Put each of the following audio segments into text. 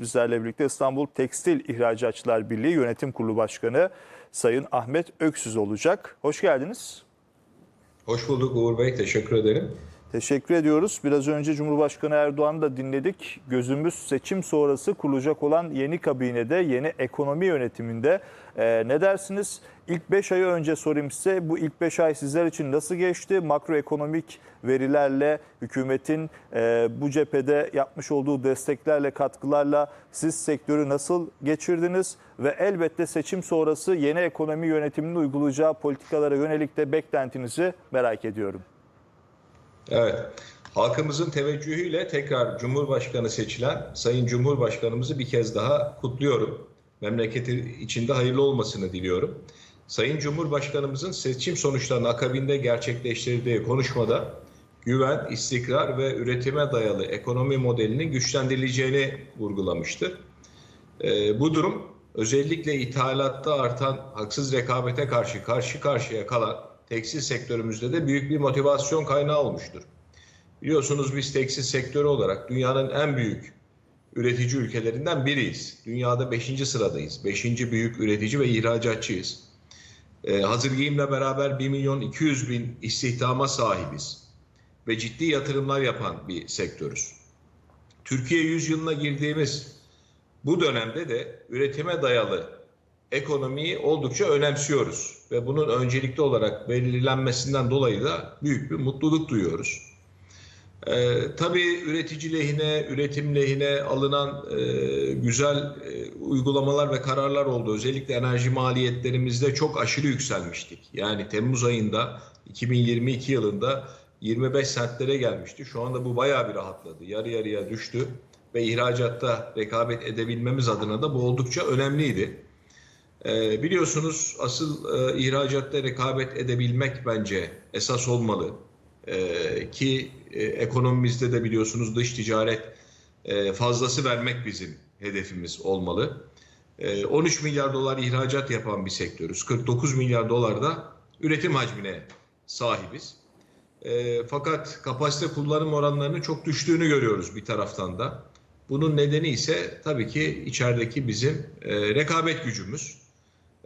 Bizlerle birlikte İstanbul Tekstil İhracatçılar Birliği Yönetim Kurulu Başkanı Sayın Ahmet Öksüz olacak. Hoş geldiniz. Hoş bulduk Uğur Bey, teşekkür ederim. Teşekkür ediyoruz. Biraz önce Cumhurbaşkanı Erdoğan'ı da dinledik. Gözümüz seçim sonrası kurulacak olan yeni kabinede, yeni ekonomi yönetiminde. Ee, ne dersiniz? İlk 5 ay önce sorayım size. Bu ilk 5 ay sizler için nasıl geçti? Makroekonomik verilerle, hükümetin e, bu cephede yapmış olduğu desteklerle, katkılarla siz sektörü nasıl geçirdiniz? Ve elbette seçim sonrası yeni ekonomi yönetiminin uygulayacağı politikalara yönelik de beklentinizi merak ediyorum. Evet, halkımızın teveccühüyle tekrar Cumhurbaşkanı seçilen Sayın Cumhurbaşkanımızı bir kez daha kutluyorum. Memleketi içinde hayırlı olmasını diliyorum. Sayın Cumhurbaşkanımızın seçim sonuçlarının akabinde gerçekleştirdiği konuşmada güven, istikrar ve üretime dayalı ekonomi modelinin güçlendirileceğini vurgulamıştır. Ee, bu durum özellikle ithalatta artan haksız rekabete karşı karşı karşıya kalan tekstil sektörümüzde de büyük bir motivasyon kaynağı olmuştur. Biliyorsunuz biz tekstil sektörü olarak dünyanın en büyük üretici ülkelerinden biriyiz. Dünyada 5. sıradayız. 5. büyük üretici ve ihracatçıyız. Ee, hazır giyimle beraber 1 milyon 200 bin istihdama sahibiz. Ve ciddi yatırımlar yapan bir sektörüz. Türkiye yüzyılına girdiğimiz bu dönemde de üretime dayalı ekonomiyi oldukça önemsiyoruz ve bunun öncelikli olarak belirlenmesinden dolayı da büyük bir mutluluk duyuyoruz. Ee, tabii üretici lehine, üretim lehine alınan e, güzel e, uygulamalar ve kararlar oldu. Özellikle enerji maliyetlerimizde çok aşırı yükselmiştik. Yani Temmuz ayında 2022 yılında 25 sentlere gelmişti. Şu anda bu bayağı bir rahatladı. Yarı yarıya düştü ve ihracatta rekabet edebilmemiz adına da bu oldukça önemliydi. Ee, biliyorsunuz asıl e, ihracatta rekabet edebilmek bence esas olmalı. Ee, ki e, ekonomimizde de biliyorsunuz dış ticaret e, fazlası vermek bizim hedefimiz olmalı. E, 13 milyar dolar ihracat yapan bir sektörüz. 49 milyar dolar da üretim hacmine sahibiz. E, fakat kapasite kullanım oranlarının çok düştüğünü görüyoruz bir taraftan da. Bunun nedeni ise tabii ki içerideki bizim e, rekabet gücümüz.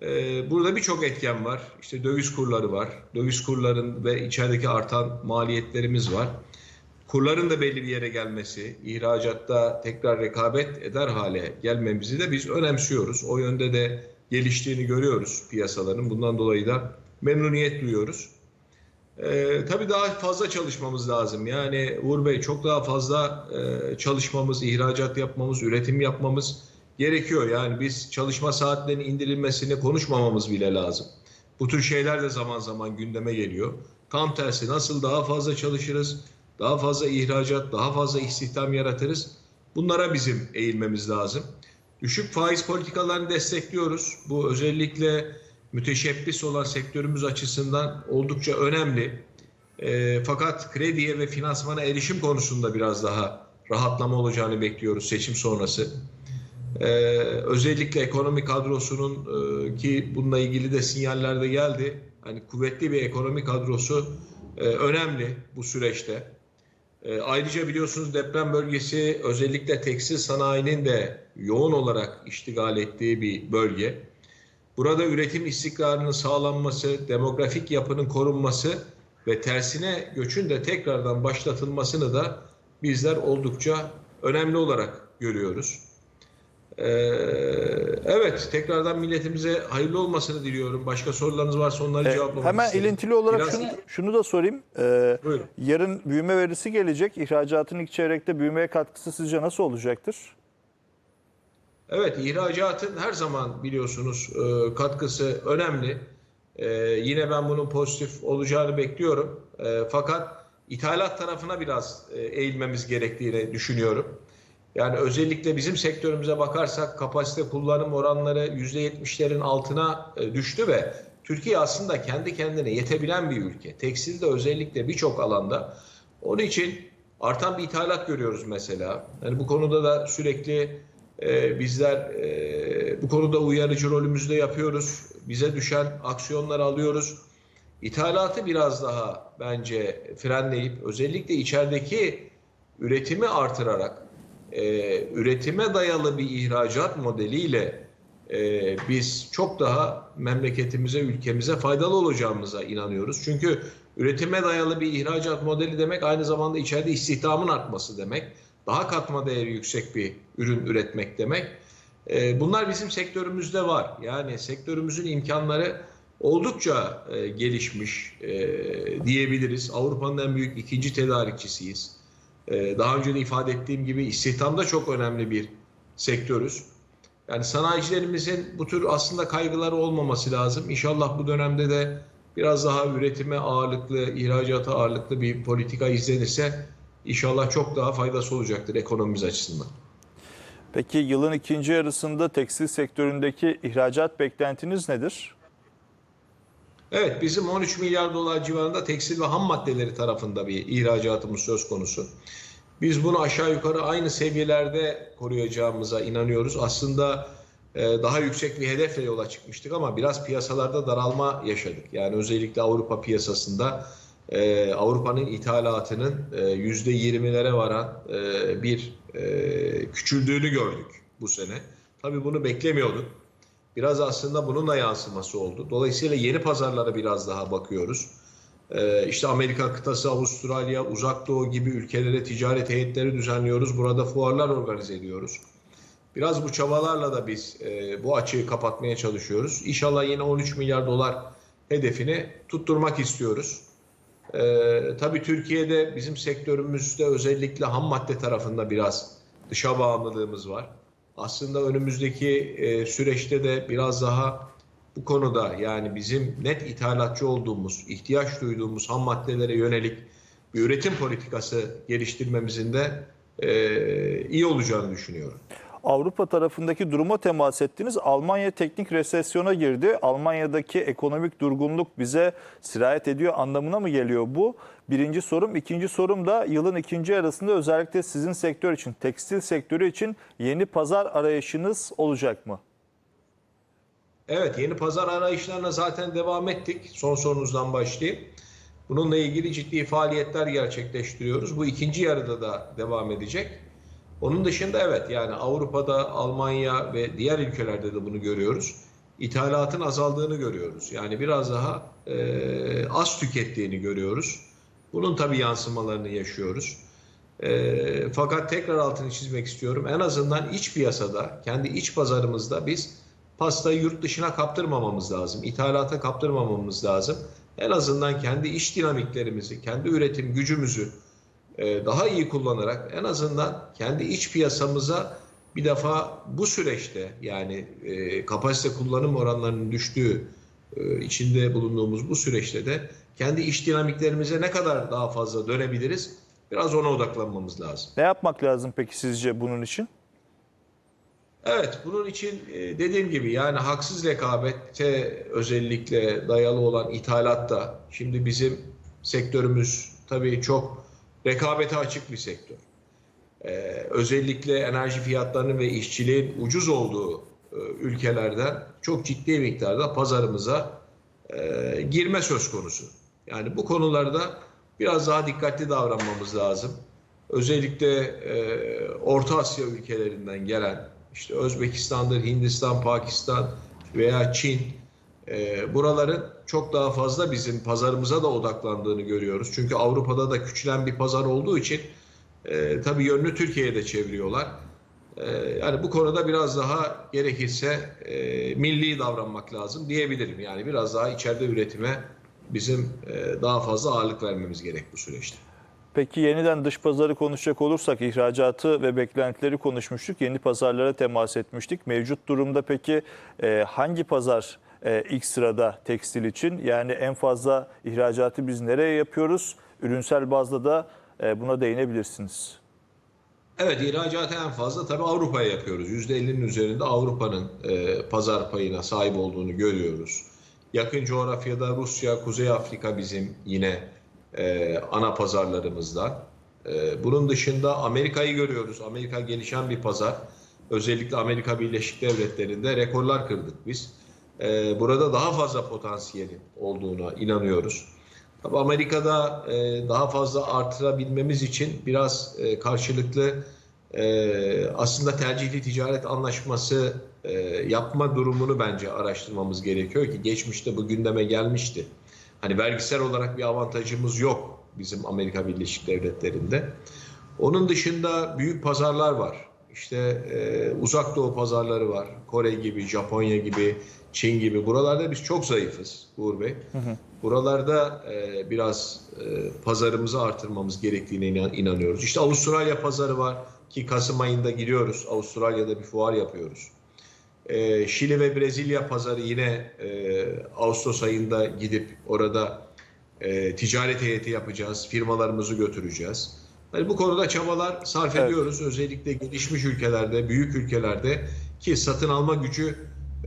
E, burada birçok etken var. İşte döviz kurları var. Döviz kurların ve içerideki artan maliyetlerimiz var. Kurların da belli bir yere gelmesi, ihracatta tekrar rekabet eder hale gelmemizi de biz önemsiyoruz. O yönde de geliştiğini görüyoruz piyasaların. Bundan dolayı da memnuniyet duyuyoruz. Ee, tabii daha fazla çalışmamız lazım. Yani Uğur Bey çok daha fazla e, çalışmamız, ihracat yapmamız, üretim yapmamız gerekiyor. Yani biz çalışma saatlerinin indirilmesini konuşmamamız bile lazım. Bu tür şeyler de zaman zaman gündeme geliyor. Tam tersi nasıl daha fazla çalışırız, daha fazla ihracat, daha fazla istihdam yaratırız. Bunlara bizim eğilmemiz lazım. Düşük faiz politikalarını destekliyoruz. Bu özellikle müteşebbis olan sektörümüz açısından oldukça önemli. E, fakat krediye ve finansmana erişim konusunda biraz daha rahatlama olacağını bekliyoruz seçim sonrası. E, özellikle ekonomi kadrosunun e, ki bununla ilgili de sinyaller de geldi. Hani kuvvetli bir ekonomi kadrosu e, önemli bu süreçte. E, ayrıca biliyorsunuz deprem bölgesi özellikle tekstil sanayinin de yoğun olarak iştigal ettiği bir bölge. Burada üretim istikrarının sağlanması, demografik yapının korunması ve tersine göçün de tekrardan başlatılmasını da bizler oldukça önemli olarak görüyoruz. Ee, evet, tekrardan milletimize hayırlı olmasını diliyorum. Başka sorularınız varsa onları Ee, cevaplamak Hemen isterim. ilintili olarak Biraz- şunu, şunu da sorayım. Ee, Buyurun. yarın büyüme verisi gelecek. İhracatın ilk çeyrekte büyümeye katkısı sizce nasıl olacaktır? Evet, ihracatın her zaman biliyorsunuz e, katkısı önemli. E, yine ben bunun pozitif olacağını bekliyorum. E, fakat ithalat tarafına biraz e, eğilmemiz gerektiğini düşünüyorum. Yani özellikle bizim sektörümüze bakarsak kapasite kullanım oranları %70'lerin altına e, düştü ve Türkiye aslında kendi kendine yetebilen bir ülke. Tekstilde özellikle birçok alanda. Onun için artan bir ithalat görüyoruz mesela. Yani bu konuda da sürekli e, bizler e, bu konuda uyarıcı rolümüzü de yapıyoruz. Bize düşen aksiyonları alıyoruz. İthalatı biraz daha bence frenleyip özellikle içerideki üretimi artırarak e, üretime dayalı bir ihracat modeliyle e, biz çok daha memleketimize, ülkemize faydalı olacağımıza inanıyoruz. Çünkü üretime dayalı bir ihracat modeli demek aynı zamanda içeride istihdamın artması demek. Daha katma değeri yüksek bir ürün üretmek demek. E, bunlar bizim sektörümüzde var. Yani sektörümüzün imkanları oldukça e, gelişmiş e, diyebiliriz. Avrupa'nın en büyük ikinci tedarikçisiyiz. E, daha önce de ifade ettiğim gibi istihdamda çok önemli bir sektörüz. Yani sanayicilerimizin bu tür aslında kaygıları olmaması lazım. İnşallah bu dönemde de biraz daha üretime ağırlıklı, ihracata ağırlıklı bir politika izlenirse inşallah çok daha faydası olacaktır ekonomimiz açısından. Peki yılın ikinci yarısında tekstil sektöründeki ihracat beklentiniz nedir? Evet bizim 13 milyar dolar civarında tekstil ve ham maddeleri tarafında bir ihracatımız söz konusu. Biz bunu aşağı yukarı aynı seviyelerde koruyacağımıza inanıyoruz. Aslında e, daha yüksek bir hedefle yola çıkmıştık ama biraz piyasalarda daralma yaşadık. Yani özellikle Avrupa piyasasında e, Avrupa'nın ithalatının e, %20'lere varan e, bir e, küçüldüğünü gördük bu sene. Tabii bunu beklemiyorduk. Biraz aslında bunun da yansıması oldu. Dolayısıyla yeni pazarlara biraz daha bakıyoruz. Ee, işte Amerika kıtası, Avustralya, Uzak Doğu gibi ülkelere ticaret heyetleri düzenliyoruz. Burada fuarlar organize ediyoruz. Biraz bu çabalarla da biz e, bu açığı kapatmaya çalışıyoruz. İnşallah yine 13 milyar dolar hedefini tutturmak istiyoruz. Ee, tabii Türkiye'de bizim sektörümüzde özellikle ham madde tarafında biraz dışa bağımlılığımız var. Aslında önümüzdeki e, süreçte de biraz daha bu konuda yani bizim net ithalatçı olduğumuz, ihtiyaç duyduğumuz ham maddelere yönelik bir üretim politikası geliştirmemizin de e, iyi olacağını düşünüyorum. Avrupa tarafındaki duruma temas ettiniz. Almanya teknik resesyona girdi. Almanya'daki ekonomik durgunluk bize sirayet ediyor anlamına mı geliyor bu? Birinci sorum. İkinci sorum da yılın ikinci yarısında özellikle sizin sektör için, tekstil sektörü için yeni pazar arayışınız olacak mı? Evet yeni pazar arayışlarına zaten devam ettik. Son sorunuzdan başlayayım. Bununla ilgili ciddi faaliyetler gerçekleştiriyoruz. Bu ikinci yarıda da devam edecek. Onun dışında evet yani Avrupa'da, Almanya ve diğer ülkelerde de bunu görüyoruz. İthalatın azaldığını görüyoruz. Yani biraz daha e, az tükettiğini görüyoruz. Bunun tabii yansımalarını yaşıyoruz. E, fakat tekrar altını çizmek istiyorum. En azından iç piyasada, kendi iç pazarımızda biz pastayı yurt dışına kaptırmamamız lazım. İthalata kaptırmamamız lazım. En azından kendi iş dinamiklerimizi, kendi üretim gücümüzü daha iyi kullanarak en azından kendi iç piyasamıza bir defa bu süreçte yani e, kapasite kullanım oranlarının düştüğü e, içinde bulunduğumuz bu süreçte de kendi iş dinamiklerimize ne kadar daha fazla dönebiliriz biraz ona odaklanmamız lazım. Ne yapmak lazım peki sizce bunun için? Evet, bunun için e, dediğim gibi yani haksız rekabete özellikle dayalı olan ithalatta şimdi bizim sektörümüz tabii çok rekabete açık bir sektör. Ee, özellikle enerji fiyatlarının ve işçiliğin ucuz olduğu e, ülkelerden çok ciddi miktarda pazarımıza e, girme söz konusu. Yani bu konularda biraz daha dikkatli davranmamız lazım. Özellikle e, Orta Asya ülkelerinden gelen işte Özbekistan'dır, Hindistan, Pakistan veya Çin e, buraların çok daha fazla bizim pazarımıza da odaklandığını görüyoruz. Çünkü Avrupa'da da küçülen bir pazar olduğu için e, tabii yönünü Türkiye'ye de çeviriyorlar. E, yani bu konuda biraz daha gerekirse e, milli davranmak lazım diyebilirim. Yani biraz daha içeride üretime bizim e, daha fazla ağırlık vermemiz gerek bu süreçte. Peki yeniden dış pazarı konuşacak olursak ihracatı ve beklentileri konuşmuştuk. Yeni pazarlara temas etmiştik. Mevcut durumda peki e, hangi pazar e, ilk sırada tekstil için? Yani en fazla ihracatı biz nereye yapıyoruz? Ürünsel bazda da e, buna değinebilirsiniz. Evet ihracatı en fazla tabii Avrupa'ya yapıyoruz. %50'nin üzerinde Avrupa'nın e, pazar payına sahip olduğunu görüyoruz. Yakın coğrafyada Rusya, Kuzey Afrika bizim yine e, ana pazarlarımızdan. E, bunun dışında Amerika'yı görüyoruz. Amerika gelişen bir pazar. Özellikle Amerika Birleşik Devletleri'nde rekorlar kırdık biz. E, burada daha fazla potansiyeli olduğuna inanıyoruz. Tabii Amerika'da e, daha fazla artırabilmemiz için biraz e, karşılıklı e, aslında tercihli ticaret anlaşması e, yapma durumunu bence araştırmamız gerekiyor ki geçmişte bu gündeme gelmişti. Hani vergisel olarak bir avantajımız yok bizim Amerika Birleşik Devletleri'nde. Onun dışında büyük pazarlar var. İşte e, uzak doğu pazarları var. Kore gibi, Japonya gibi, Çin gibi. Buralarda biz çok zayıfız Uğur Bey. Buralarda e, biraz e, pazarımızı artırmamız gerektiğine inan- inanıyoruz. İşte Avustralya pazarı var ki Kasım ayında giriyoruz. Avustralya'da bir fuar yapıyoruz. E, Şili ve Brezilya pazarı yine e, Ağustos ayında gidip orada e, ticaret heyeti yapacağız. Firmalarımızı götüreceğiz. Yani bu konuda çabalar sarf Evet. ediyoruz. Özellikle gelişmiş ülkelerde, büyük ülkelerde ki satın alma gücü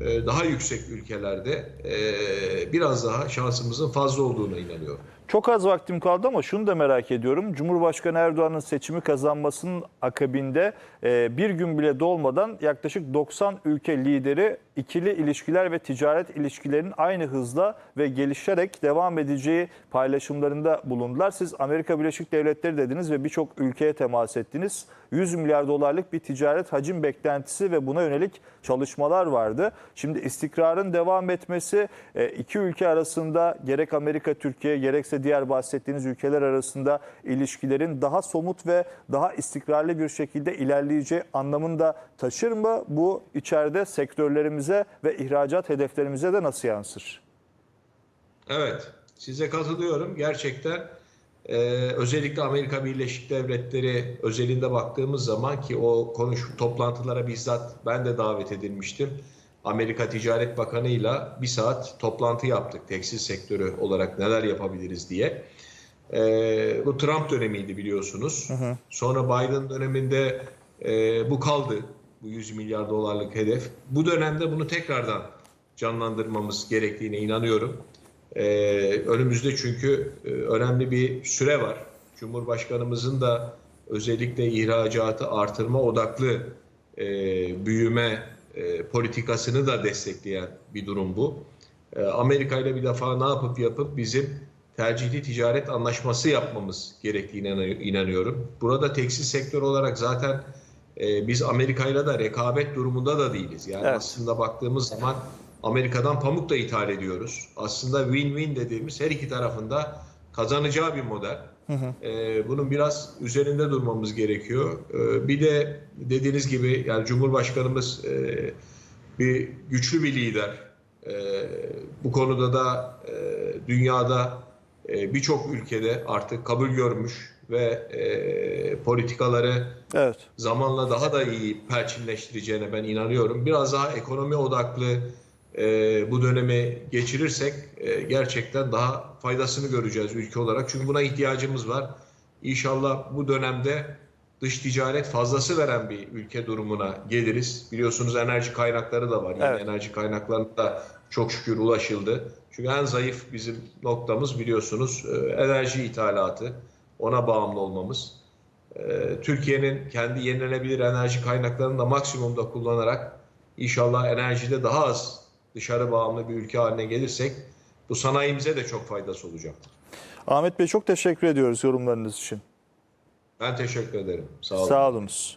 e, daha yüksek ülkelerde e, biraz daha şansımızın fazla olduğuna inanıyorum. Çok az vaktim kaldı ama şunu da merak ediyorum. Cumhurbaşkanı Erdoğan'ın seçimi kazanmasının akabinde e, bir gün bile dolmadan yaklaşık 90 ülke lideri ikili ilişkiler ve ticaret ilişkilerinin aynı hızla ve gelişerek devam edeceği paylaşımlarında bulundular. Siz Amerika Birleşik Devletleri dediniz ve birçok ülkeye temas ettiniz. 100 milyar dolarlık bir ticaret hacim beklentisi ve buna yönelik çalışmalar vardı. Şimdi istikrarın devam etmesi e, iki ülke arasında gerek Amerika Türkiye gerekse diğer bahsettiğiniz ülkeler arasında ilişkilerin daha somut ve daha istikrarlı bir şekilde ilerleyeceği anlamında taşır mı? Bu içeride sektörlerimize ve ihracat hedeflerimize de nasıl yansır? Evet, size katılıyorum. Gerçekten e, özellikle Amerika Birleşik Devletleri özelinde baktığımız zaman ki o konuş toplantılara bizzat ben de davet edilmiştim. Amerika Ticaret Bakanı'yla bir saat toplantı yaptık tekstil sektörü olarak neler yapabiliriz diye. E, bu Trump dönemiydi biliyorsunuz. Sonra Biden döneminde e, bu kaldı. Bu 100 milyar dolarlık hedef. Bu dönemde bunu tekrardan canlandırmamız gerektiğine inanıyorum. Ee, önümüzde çünkü e, önemli bir süre var. Cumhurbaşkanımızın da özellikle ihracatı artırma odaklı e, büyüme e, politikasını da destekleyen bir durum bu. E, Amerika ile bir defa ne yapıp yapıp bizim tercihli ticaret anlaşması yapmamız gerektiğine inan- inanıyorum. Burada tekstil sektör olarak zaten e, biz Amerika ile de rekabet durumunda da değiliz. Yani Evet. aslında baktığımız zaman Amerika'dan pamuk da ithal ediyoruz. Aslında win-win dediğimiz her iki tarafında kazanacağı bir model. Ee, bunun biraz üzerinde durmamız gerekiyor. Ee, bir de dediğiniz gibi yani Cumhurbaşkanımız e, bir güçlü bir lider. Ee, bu konuda da e, dünyada e, birçok ülkede artık kabul görmüş ve e, politikaları Evet. zamanla daha da iyi perçinleştireceğine ben inanıyorum. Biraz daha ekonomi odaklı e, bu dönemi geçirirsek e, gerçekten daha faydasını göreceğiz ülke olarak. Çünkü buna ihtiyacımız var. İnşallah bu dönemde dış ticaret fazlası veren bir ülke durumuna geliriz. Biliyorsunuz enerji kaynakları da var. Yani Evet. enerji kaynaklarına da çok şükür ulaşıldı. Çünkü en zayıf bizim noktamız biliyorsunuz e, enerji ithalatı. Ona bağımlı olmamız. Ee, Türkiye'nin kendi yenilenebilir enerji kaynaklarını da maksimumda kullanarak inşallah enerjide daha az dışarı bağımlı bir ülke haline gelirsek bu sanayimize de çok faydası olacaktır. Ahmet Bey çok teşekkür ediyoruz yorumlarınız için. Ben teşekkür ederim. Sağ olun. Sağ olunuz.